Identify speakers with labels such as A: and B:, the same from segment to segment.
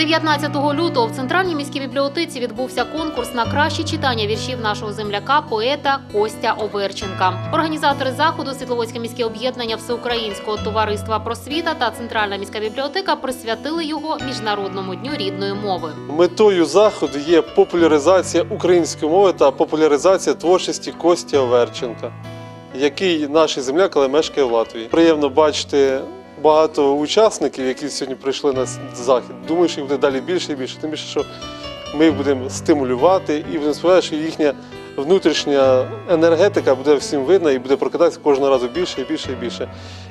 A: 19 лютого в центральній міській бібліотеці відбувся конкурс на краще читання віршів нашого земляка, поета Костя Оверченка. Організатори заходу Світловодське міське об'єднання Всеукраїнського товариства просвіта та Центральна міська бібліотека присвятили його міжнародному дню рідної мови.
B: Метою заходу є популяризація української мови та популяризація творчості Кості Оверченка, який наш земляк, але мешкає в Латвії. Приємно бачити багато учасників, які сьогодні прийшли на захід. Думаю, що їх буде далі більше і більше. Тим більше, що ми їх будемо стимулювати і будемо сподіватися, що їхня внутрішня енергетика буде всім видна і буде прокидатися кожного разу більше і більше і більше.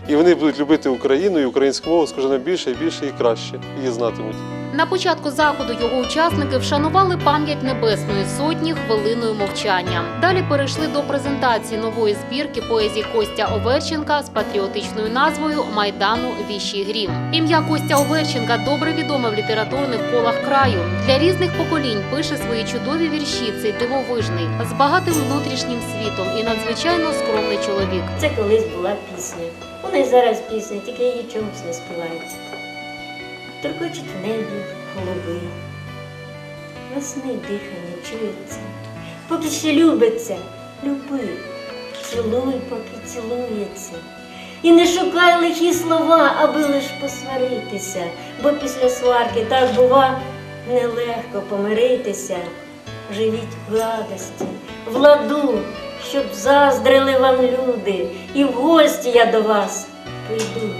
B: І вони будуть любити Україну і українську мову з кожним більше і більше і краще її знатимуть.
A: На початку заходу його учасники вшанували пам'ять Небесної сотні хвилиною мовчання. Далі перейшли до презентації нової збірки поезії Костя Оверченка з патріотичною назвою Майдану Віщий Грім. Ім'я Костя Оверченка добре відоме в літературних колах краю. Для різних поколінь пише свої чудові вірші. Цей дивовижний з багатим внутрішнім світом і надзвичайно скромний чоловік.
C: Це колись була пісня. Вона і зараз пісня, тільки її чомусь не співається. Торкочуть в небі голуби, весни дихання чується, поки ще любиться, люби, цілуй, поки цілується. І не шукай лихі слова, аби лиш посваритися, бо після сварки так бува нелегко помиритися. Живіть в радості, в ладу, щоб заздрили вам люди, і в гості я до вас прийду.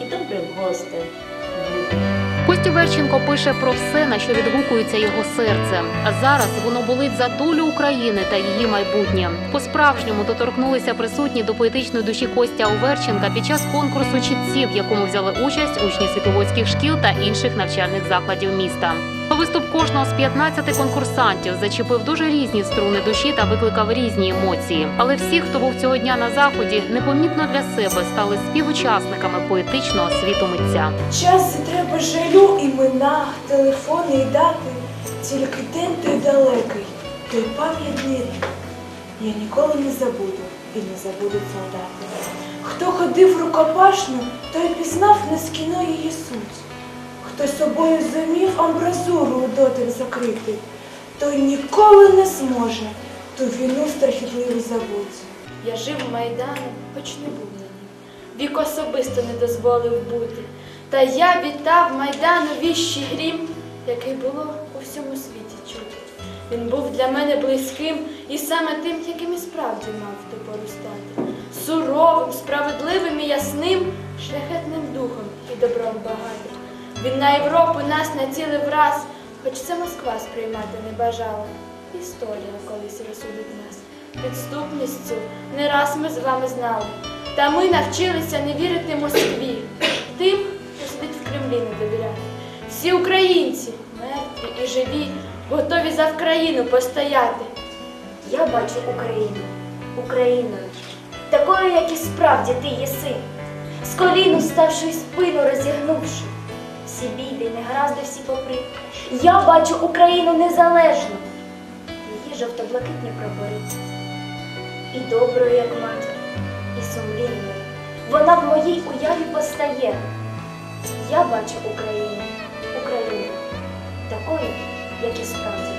C: І добре в гості буду.
A: Костя Верченко пише про все, на що відгукується його серце. А зараз воно болить за долю України та її майбутнє. По-справжньому доторкнулися присутні до поетичної душі Костя Оверченка під час конкурсу чітців, в якому взяли участь учні світоводських шкіл та інших навчальних закладів міста. Виступ кожного з 15 конкурсантів зачепив дуже різні струни душі та викликав різні емоції. Але всі, хто був цього дня на заході, непомітно для себе стали співучасниками поетичного світу митця.
D: Час це треба жалю, імена, телефони і дати. Тільки день той далекий, той пам'ятний рік. Я ніколи не забуду, і не забудуть солдати. Хто ходив рукопашно, той пізнав нескіно її суть. Хто собою зумів амбразуру у дотик закрити, той ніколи не зможе ту війну страхітливу забути.
E: Я жив Майданом, хоч не був на нім. Вік особисто не дозволив бути. Та я вітав Майдану віщий грім, який було у всьому світі чути. Він був для мене близьким і саме тим, яким і справді мав пору стати. Суровим, справедливим і ясним, шляхетним духом і добром багатим. Він на Європу нас націлив раз, хоч це Москва сприймати не бажала. Історія колись розсудить нас. Підступністю не раз ми з вами знали. Та ми навчилися не вірити Москві, тим, що сидить в Кремлі не довіряти. Всі українці, мертві і живі, готові за Вкраїну постояти.
C: Я бачу Україну, Україною, такою, як і справді ти єси, з коліну ставши і спину розігнувши, попри. Я бачу Україну незалежну, її жовто-блакитні прапори. І доброю, як матір, і сумлінною. Вона в моїй уяві постає. Я бачу Україну, Україну, такою, як і справді.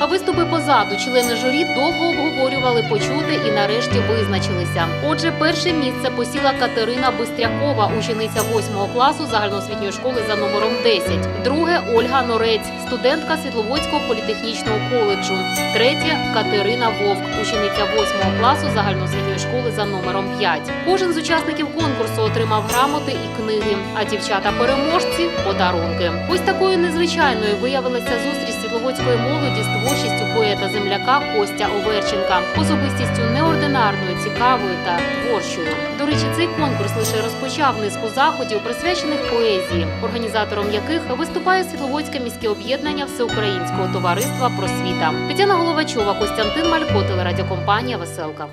A: А виступи позаду члени журі довго обговорювали почути і нарешті визначилися. Отже, перше місце посіла Катерина Бистрякова, учениця 8 класу загальноосвітньої школи за номером 10. Друге Ольга Норець, студентка Світловодського політехнічного коледжу. Третє Катерина Вовк, учениця 8 класу загальноосвітньої школи за номером 5. Кожен з учасників конкурсу отримав грамоти і книги, а дівчата-переможці подарунки. Ось такою незвичайною виявилася зустріч світловодської молоді з творчістю поета земляка Костя Оверченка, особистістю неординарною, цікавою та творчою. До речі, цей конкурс лише розпочав низку заходів, присвячених поезії, організатором яких виступає Світловодське міське об'єднання Всеукраїнського товариства просвіта. Тетяна Головачова, Костянтин Малько, телерадіокомпанія Веселка.